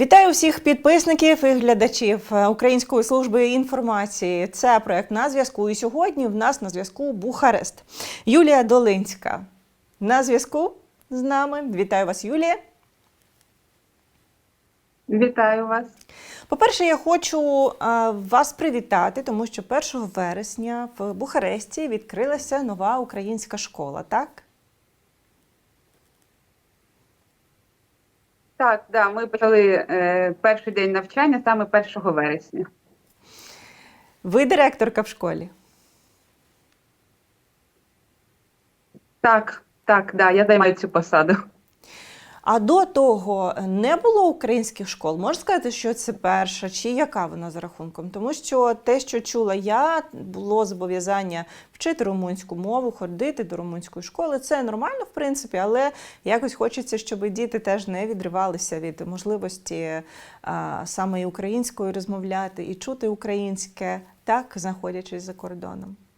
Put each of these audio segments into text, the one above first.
Вітаю всіх підписників і глядачів е, Української служби інформації. Це проект на зв'язку. І сьогодні в нас на зв'язку Бухарест. Юлія Долинська на зв'язку з нами. Вітаю вас, Юлія. Вітаю вас. По-перше, я хочу е, вас привітати, тому що 1 вересня в Бухаресті відкрилася нова українська школа, так? Так, да, ми почали е, перший день навчання саме 1 вересня. Ви директорка в школі. Так, так, да, я займаю цю посаду. А до того не було українських школ. Можна сказати, що це перша, чи яка вона за рахунком? Тому що те, що чула я, було зобов'язання вчити румунську мову, ходити до румунської школи. Це нормально, в принципі, але якось хочеться, щоб діти теж не відривалися від можливості а, саме і українською розмовляти і чути українське, так знаходячись за кордоном. Е,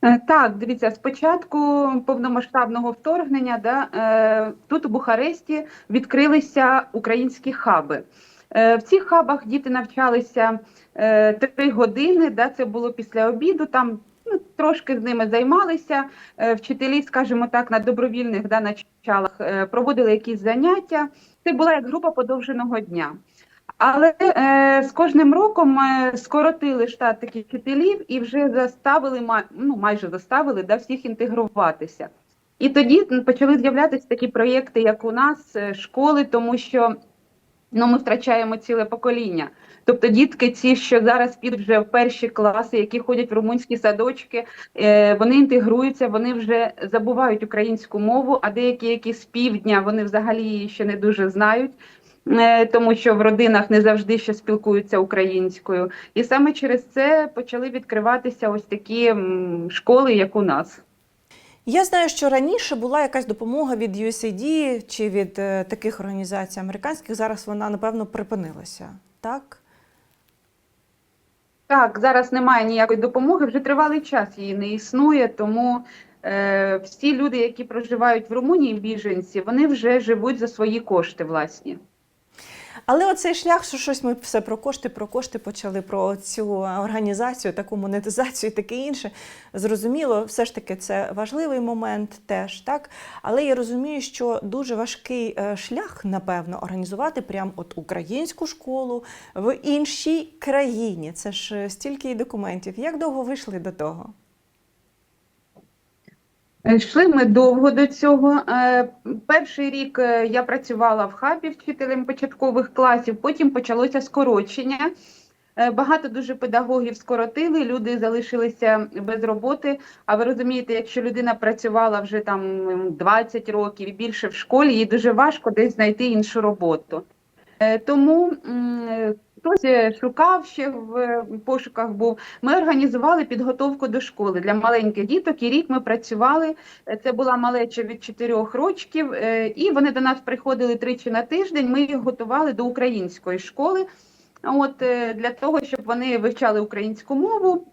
Так, дивіться, спочатку повномасштабного вторгнення да, е, тут у Бухаресті відкрилися українські хаби. Е, В цих хабах діти навчалися е, три години, да, це було після обіду. Там ну, трошки з ними займалися. Е, Вчителі, скажімо так, на добровільних да, началах е, проводили якісь заняття. Це була як група подовженого дня. Але е, з кожним роком е, скоротили штат таких вчителів і вже заставили ну, майже заставили да, всіх інтегруватися. І тоді почали з'являтися такі проєкти, як у нас, е, школи, тому що ну, ми втрачаємо ціле покоління. Тобто дітки, ці, що зараз підуть вже в перші класи, які ходять в румунські садочки, е, вони інтегруються, вони вже забувають українську мову, а деякі, які з півдня, вони взагалі її ще не дуже знають. Е, Тому що в родинах не завжди ще спілкуються українською, і саме через це почали відкриватися ось такі школи, як у нас. Я знаю, що раніше була якась допомога від USAID чи від е, таких організацій американських. Зараз вона напевно припинилася, так? Так, зараз немає ніякої допомоги, вже тривалий час її не існує, тому е, всі люди, які проживають в Румунії, біженці, вони вже живуть за свої кошти власні. Але оцей шлях, що щось ми все про кошти, про кошти почали, про цю організацію, таку монетизацію таке інше. Зрозуміло, все ж таки це важливий момент теж, так? Але я розумію, що дуже важкий е, шлях, напевно, організувати прям от українську школу в іншій країні. Це ж е, стільки і документів. Як довго вийшли до того? Е, Йшли ми довго до цього. Е, Перший рік е, я працювала в хабі вчителем початкових класів, потім почалося скорочення. Багато дуже педагогів скоротили, люди залишилися без роботи. А ви розумієте, якщо людина працювала вже там 20 років і більше в школі, їй дуже важко десь знайти іншу роботу. Тому хтось е, шукав ще в е, пошуках був. Ми організували підготовку до школи для маленьких діток. І рік ми працювали. Е, Це була малеча від 4 років, і вони до нас приходили тричі на тиждень. Ми їх готували до української школи. От для того, щоб вони вивчали українську мову.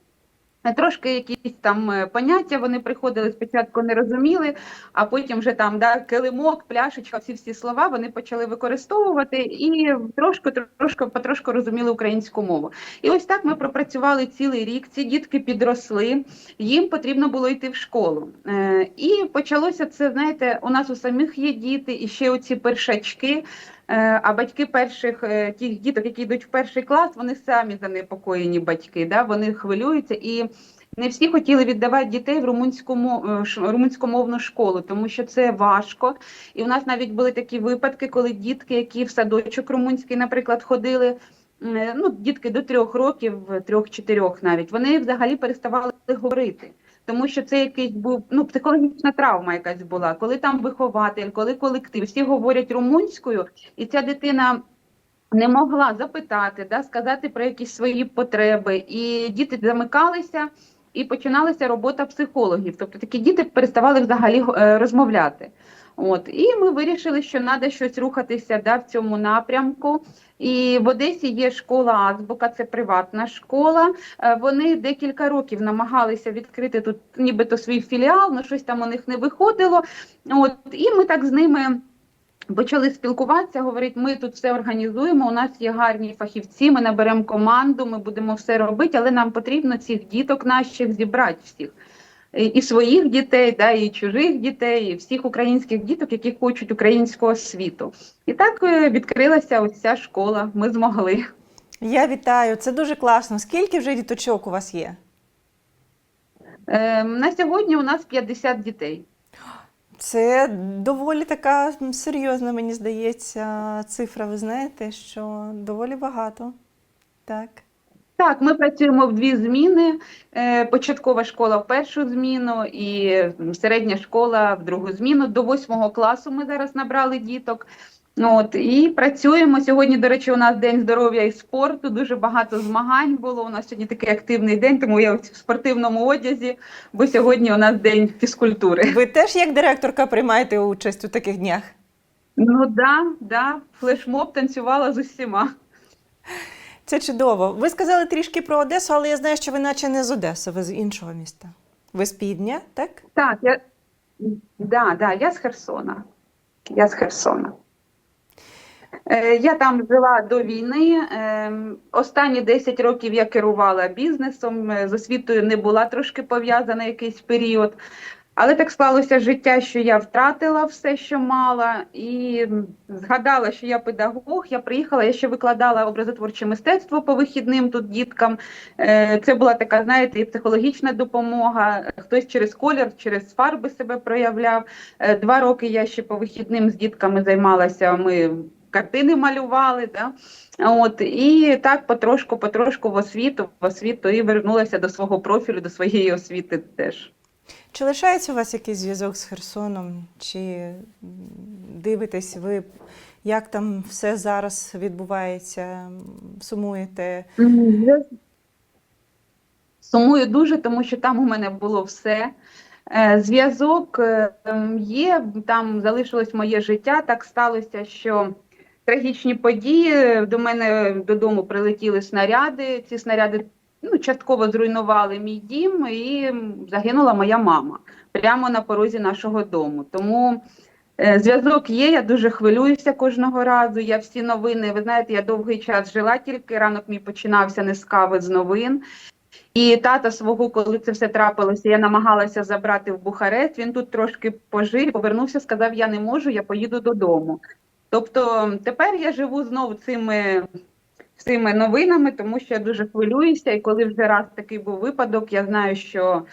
Е, Трошки якісь там е, поняття вони приходили спочатку не розуміли, а потім вже там да, килимок, пляшечка, всі всі слова вони почали використовувати і трошки, трошки, потрошку розуміли українську мову. І ось так ми пропрацювали цілий рік. Ці дітки підросли, їм потрібно було йти в школу. Е, І почалося це, знаєте, у нас у самих є діти, і ще оці першачки. Е, А батьки перших е, тих діток, які йдуть в перший клас, вони самі занепокоєні батьки. Да? Вони хвилюються і не всі хотіли віддавати дітей в румунську мов- е, румунськомовну школу, тому що це важко. І у нас навіть були такі випадки, коли дітки, які в садочок румунський, наприклад, ходили. Ну, дітки до трьох років, трьох-чотирьох навіть, вони взагалі переставали говорити. Тому що це якийсь був ну психологічна травма, якась була, коли там вихователь, коли колектив, всі говорять румунською, і ця дитина не могла запитати, да, сказати про якісь свої потреби. І діти замикалися, і починалася робота психологів. Тобто такі діти переставали взагалі е, розмовляти. От і ми вирішили, що треба щось рухатися да, в цьому напрямку. І в Одесі є школа Азбука, це приватна школа. Е, Вони декілька років намагалися відкрити тут, нібито свій філіал, але щось там у них не виходило. От і ми так з ними Почали спілкуватися, говорить, ми тут все організуємо. У нас є гарні фахівці. Ми наберемо команду, ми будемо все робити, але нам потрібно цих діток наших зібрати всіх. І- своїх дітей, да, і чужих дітей, і всіх українських діток, які хочуть українського світу. І так е, відкрилася ось ця школа. Ми змогли. Я вітаю, це дуже класно. Скільки вже діточок у вас є? Е, на сьогодні у нас 50 дітей. Це доволі така серйозна, мені здається, цифра. Ви знаєте, що доволі багато. Так. Так, ми працюємо в дві зміни. Е, Початкова школа в першу зміну і середня школа в другу зміну. До восьмого класу ми зараз набрали діток. Ну, От, і працюємо. Сьогодні, до речі, у нас День здоров'я і спорту. Дуже багато змагань було. У нас сьогодні такий активний день, тому я в спортивному одязі, бо сьогодні у нас день фізкультури. Ви теж як директорка приймаєте участь у таких днях? Ну да, да, флешмоб танцювала з усіма. Це чудово. Ви сказали трішки про Одесу, але я знаю, що ви наче не з Одеси, ви з іншого міста. Ви з Півдня, так? Так, я, да, да, я з Херсона. Я з Херсона. Е, Я там жила до війни. Ем, Останні 10 років я керувала бізнесом, е, з освітою не була трошки пов'язана якийсь період. Але так склалося життя, що я втратила все, що мала, і згадала, що я педагог. Я приїхала, я ще викладала образотворче мистецтво по вихідним тут діткам. Е, Це була така, знаєте, і психологічна допомога. Хтось через колір, через фарби себе проявляв. Е, Два роки я ще по вихідним з дітками займалася. Ми картини малювали. Да? От і так потрошку, потрошку в освіту, в освіту і вернулася до свого профілю, до своєї освіти теж. Чи лишається у вас якийсь зв'язок з Херсоном? Чи дивитесь ви, як там все зараз відбувається? Сумуєте? Сумую дуже, тому що там у мене було все. Е, Зв'язок е, є, там залишилось моє життя. Так сталося, що трагічні події до мене додому прилетіли снаряди. Ці снаряди ну, частково зруйнували мій дім, і загинула моя мама прямо на порозі нашого дому. Тому е, зв'язок є. Я дуже хвилююся кожного разу. Я всі новини. Ви знаєте, я довгий час жила тільки ранок мій починався не з кави з новин. І тата свого, коли це все трапилося, я намагалася забрати в Бухарест. Він тут трошки пожив, повернувся, сказав: Я не можу, я поїду додому. Тобто тепер я живу знову цими, цими новинами, тому що я дуже хвилююся. І коли вже раз такий був випадок, я знаю, що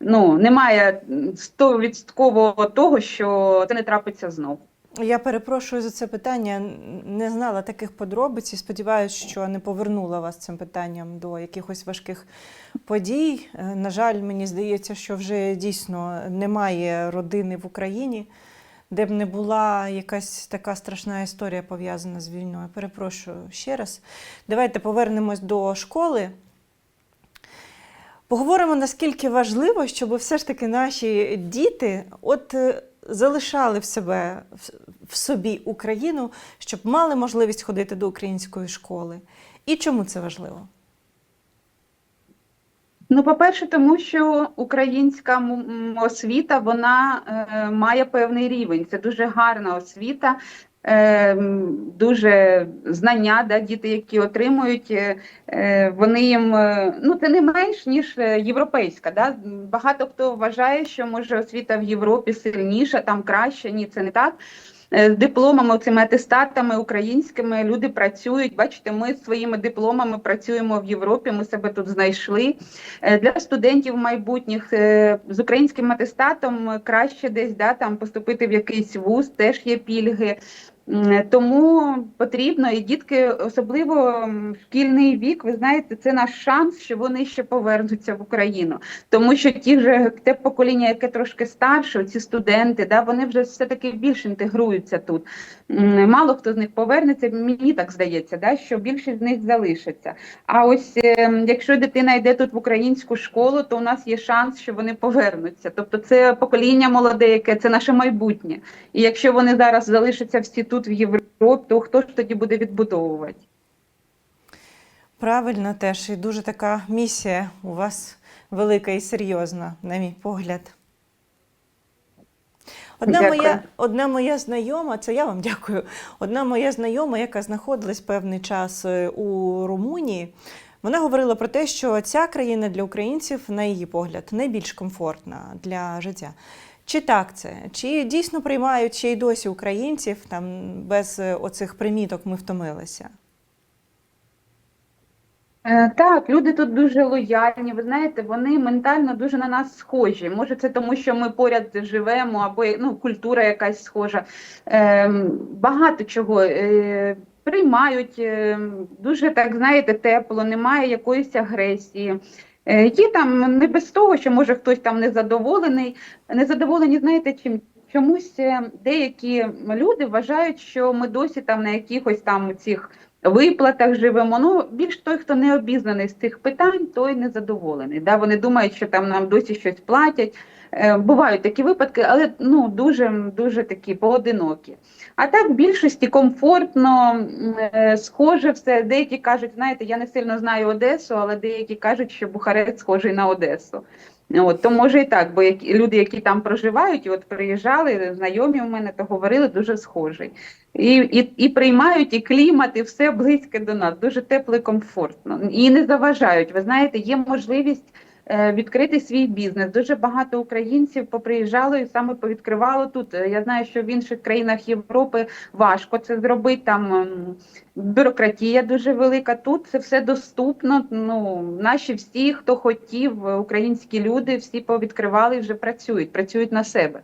ну немає стовідсоткового того, що це не трапиться знову. Я перепрошую за це питання. Не знала таких подробиць і сподіваюся, що не повернула вас цим питанням до якихось важких подій. Е, На жаль, мені здається, що вже дійсно немає родини в Україні, де б не була якась така страшна історія пов'язана з війною. Перепрошую ще раз. Давайте повернемось до школи. Поговоримо, наскільки важливо, щоб все ж таки наші діти от е, залишали в себе в- в собі Україну, щоб мали можливість ходити до української школи. І чому це важливо? Ну, по-перше, тому що українська освіта вона е, має певний рівень. Це дуже гарна освіта, е, дуже знання, да, діти, які отримують, е, е, вони їм е, ну це не менш ніж е, європейська. Да? Багато хто вважає, що може освіта в Європі сильніша, там краще. Ні, це не так. Е, З дипломами, цими атестатами українськими люди працюють. Бачите, ми своїми дипломами працюємо в Європі. Ми себе тут знайшли. Е, Для студентів майбутніх е, з українським атестатом краще десь да, там поступити в якийсь вуз, теж є пільги. Тому потрібно і дітки, особливо шкільний вік, ви знаєте, це наш шанс, що вони ще повернуться в Україну. Тому що ті вже те покоління, яке трошки старше, ці студенти, да, вони вже все-таки більш інтегруються тут. Мало хто з них повернеться, мені так здається, да, що більшість з них залишиться. А ось е, якщо дитина йде тут в українську школу, то у нас є шанс, що вони повернуться. Тобто це покоління молоде, яке це наше майбутнє. І якщо вони зараз залишаться всі тут в Європі, то хто ж тоді буде відбудовувати? Правильно теж, і дуже така місія у вас велика і серйозна, на мій погляд. Одна Дякую. моя, одна моя знайома, це я вам дякую. Одна моя знайома, яка знаходилась певний час е, у Румунії, вона говорила про те, що ця країна для українців, на її погляд, найбільш комфортна для життя. Чи так це? Чи дійсно приймають ще й досі українців там без е, оцих приміток ми втомилися? Е, Так, люди тут дуже лояльні. Ви знаєте, вони ментально дуже на нас схожі. Може, це тому, що ми поряд живемо, або ну, культура якась схожа. Ем, Багато чого е, приймають е, дуже так, знаєте, тепло, немає якоїсь агресії. Е, Є там не без того, що може хтось там незадоволений. Незадоволені, знаєте, чим чомусь е, деякі люди вважають, що ми досі там на якихось там цих виплатах живемо. Ну, більш той, хто не обізнаний з цих питань, той незадоволений. Да? Вони думають, що там нам досі щось платять. Е, Бувають такі випадки, але ну дуже дуже такі поодинокі. А так в більшості комфортно, е, схоже все. Деякі кажуть, знаєте, я не сильно знаю Одесу, але деякі кажуть, що Бухарест схожий на Одесу. От, то може і так, бо які, люди, які там проживають, і от приїжджали, знайомі в мене, то говорили дуже схожий. І, і, і приймають і клімат, і все близьке до нас, дуже тепло і комфортно. І не заважають. Ви знаєте, є можливість відкрити свій бізнес. Дуже багато українців поприїжджало і саме повідкривало тут. Е, Я знаю, що в інших країнах Європи важко це зробити. Там ем, бюрократія дуже велика. Тут це все доступно. Ну наші всі, хто хотів, е, українські люди, всі повідкривали і вже працюють, працюють на себе.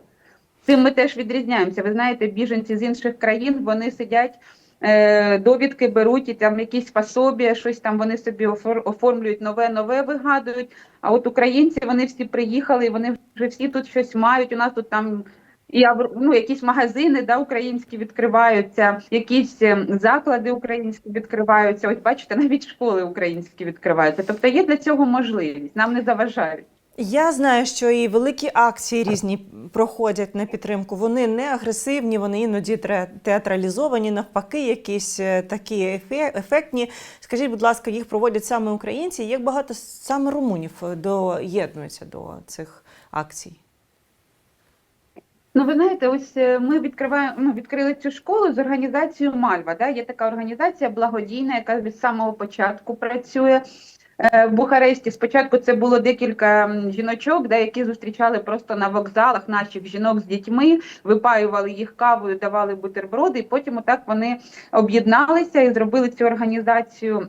Цим ми теж відрізняємося. Ви знаєте, біженці з інших країн вони сидять. Е, Довідки беруть і там якісь пособія, щось там вони собі офор- оформлюють нове, нове вигадують. А от українці вони всі приїхали, і вони вже всі тут щось мають. У нас тут там і ну, якісь магазини да, українські відкриваються, якісь е, заклади українські відкриваються. Ось бачите, навіть школи українські відкриваються. Тобто є для цього можливість, нам не заважають. Я знаю, що і великі акції різні проходять на підтримку. Вони не агресивні, вони іноді театралізовані, навпаки, якісь е, такі ефектні. Скажіть, будь ласка, їх проводять саме українці. Як багато саме румунів е, доєднуються до цих акцій? Ну, ви знаєте, ось е, ми відкриваємо ну, відкрили цю школу з організацією Мальва. Да? Є така організація благодійна, яка від самого початку працює. Е, В Бухаресті спочатку це було декілька жіночок, де які зустрічали просто на вокзалах наших жінок з дітьми, випаювали їх кавою, давали бутерброди, і потім отак вони об'єдналися і зробили цю організацію.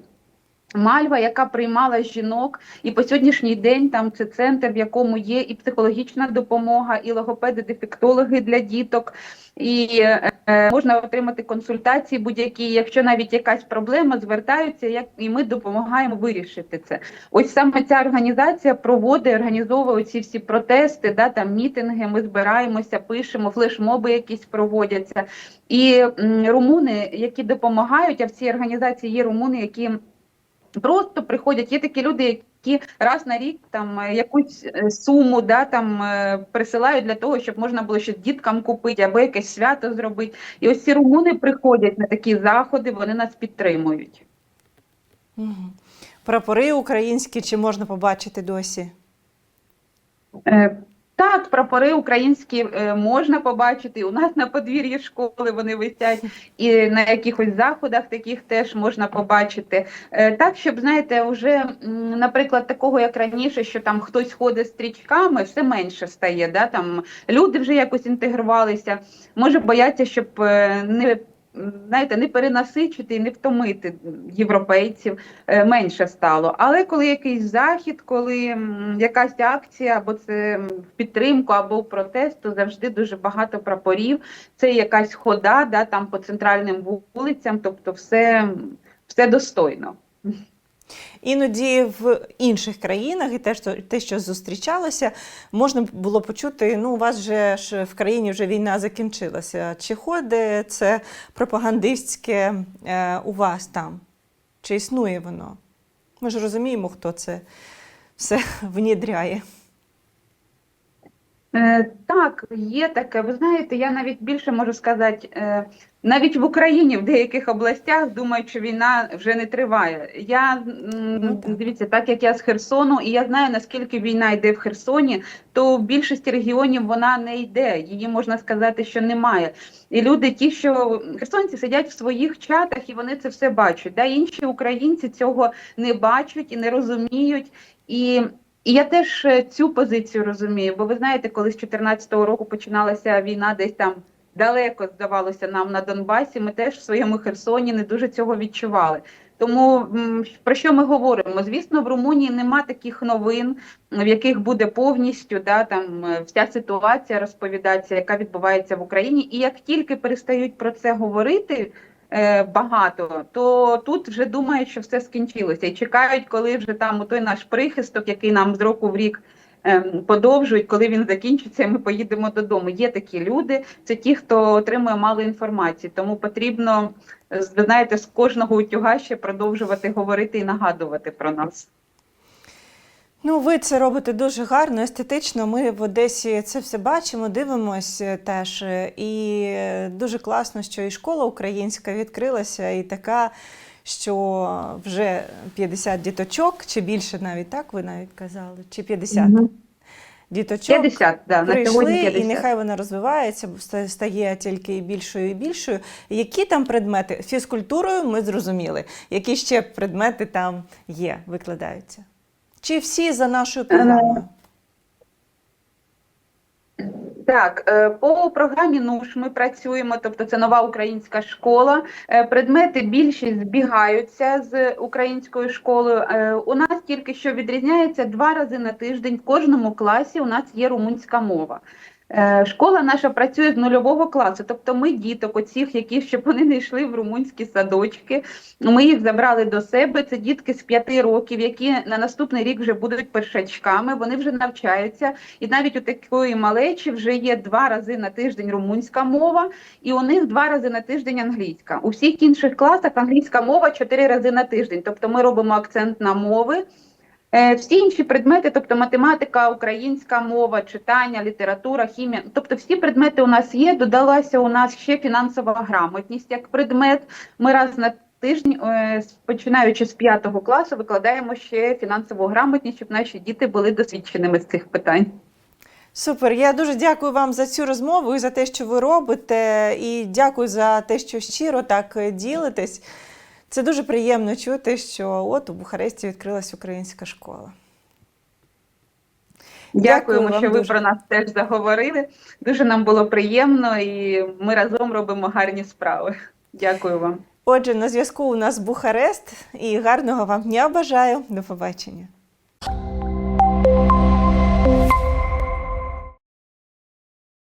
Мальва, яка приймала жінок, і по сьогоднішній день там це центр, в якому є і психологічна допомога, і логопеди, дефектологи для діток, і е, можна отримати консультації будь-які. Якщо навіть якась проблема, звертаються, як і ми допомагаємо вирішити це. Ось саме ця організація проводить, організовує ці всі протести, да там мітинги. Ми збираємося, пишемо, флешмоби якісь проводяться. І м, румуни, які допомагають, а в цій організації є румуни, які просто приходять. Є такі люди, які раз на рік там е, якусь е, суму да, там, е, присилають для того, щоб можна було щось діткам купити або якесь свято зробити. І ось ці румуни приходять на такі заходи, вони нас підтримують. Прапори українські чи можна побачити досі? Так, прапори українські е, можна побачити. У нас на подвір'ї школи вони висять, і на якихось заходах таких теж можна побачити. Е, Так, щоб знаєте, вже, наприклад, такого як раніше, що там хтось ходить з стрічками, все менше стає. Да? Там люди вже якось інтегрувалися. Може бояться, щоб е, не. Знаєте, не перенасичити не втомити європейців е, менше стало. Але коли якийсь захід, коли якась акція, або це в підтримку, або в протест, то завжди дуже багато прапорів. Це якась хода, да, там по центральним вулицям, тобто все, все достойно. Іноді в інших країнах, і те, що, зустрічалося, можна було почути: ну, у вас же ж в країні вже війна закінчилася. Чи ходить це пропагандистське е, у вас там? Чи існує воно? Ми ж розуміємо, хто це все внідряє. Е, Так, є таке. Ви знаєте, я навіть більше можу сказати, е, навіть в Україні в деяких областях думають, що війна вже не триває. Я Ну, дивіться, так як я з Херсону, і я знаю наскільки війна йде в Херсоні, то в більшості регіонів вона не йде. Її можна сказати, що немає. І люди, ті, що херсонці сидять в своїх чатах, і вони це все бачать. Да? Інші українці цього не бачать і не розуміють. І і я теж е, цю позицію розумію, бо ви знаєте, коли з 2014 року починалася війна, десь там далеко здавалося нам на Донбасі, ми теж в своєму Херсоні не дуже цього відчували. Тому про що ми говоримо? Звісно, в Румунії нема таких новин, в яких буде повністю да, там, е, вся ситуація розповідатися, яка відбувається в Україні. І як тільки перестають про це говорити, багато, то тут вже думають, що все скінчилося, і чекають, коли вже там той наш прихисток, який нам з року в рік ем, подовжують, коли він закінчиться, ми поїдемо додому. Є такі люди, це ті, хто отримує мало інформації, тому потрібно, е, ви знаєте, з кожного утюга ще продовжувати говорити і нагадувати про нас. Ну, ви це робите дуже гарно, естетично. Ми в Одесі це все бачимо, дивимось е, теж. Е, І е, дуже класно, що і школа українська відкрилася, і така, що вже 50 діточок, чи більше навіть так, ви навіть казали, чи 50 діточок. 50, да, на Прийшли, сьогодні і нехай вона розвивається, бо стає тільки і більшою і більшою. Які там предмети? Фізкультурою ми зрозуміли. Які ще предмети там є, викладаються? Чи всі за нашою програмою? Так, е, по програмі НУШ ми працюємо, тобто це нова українська школа. Е, Предмети більшість збігаються з українською школою. Е, У нас тільки що відрізняється два рази на тиждень. В кожному класі у нас є румунська мова. Е, Школа наша працює з нульового класу, тобто ми діток, оцих, які щоб вони не йшли в румунські садочки. Ми їх забрали до себе. Це дітки з п'яти років, які на наступний рік вже будуть першачками. Вони вже навчаються. І навіть у такої малечі вже є два рази на тиждень румунська мова, і у них два рази на тиждень англійська. У всіх інших класах англійська мова чотири рази на тиждень. Тобто ми робимо акцент на мови. Е, Всі інші предмети, тобто математика, українська мова, читання, література, хімія, тобто всі предмети у нас є. Додалася у нас ще фінансова грамотність як предмет. Ми раз на тиждень, е, починаючи з п'ятого класу, викладаємо ще фінансову грамотність, щоб наші діти були досвідченими з цих питань. Супер. Я дуже дякую вам за цю розмову і за те, що ви робите. І дякую за те, що щиро так е, ділитесь. Це дуже приємно чути, що от у Бухаресті відкрилась українська школа. Дякуємо, Дякую що ви дуже. про нас теж заговорили. Дуже нам було приємно, і ми разом робимо гарні справи. Дякую вам. Отже, на зв'язку у нас Бухарест і гарного вам дня бажаю. До побачення.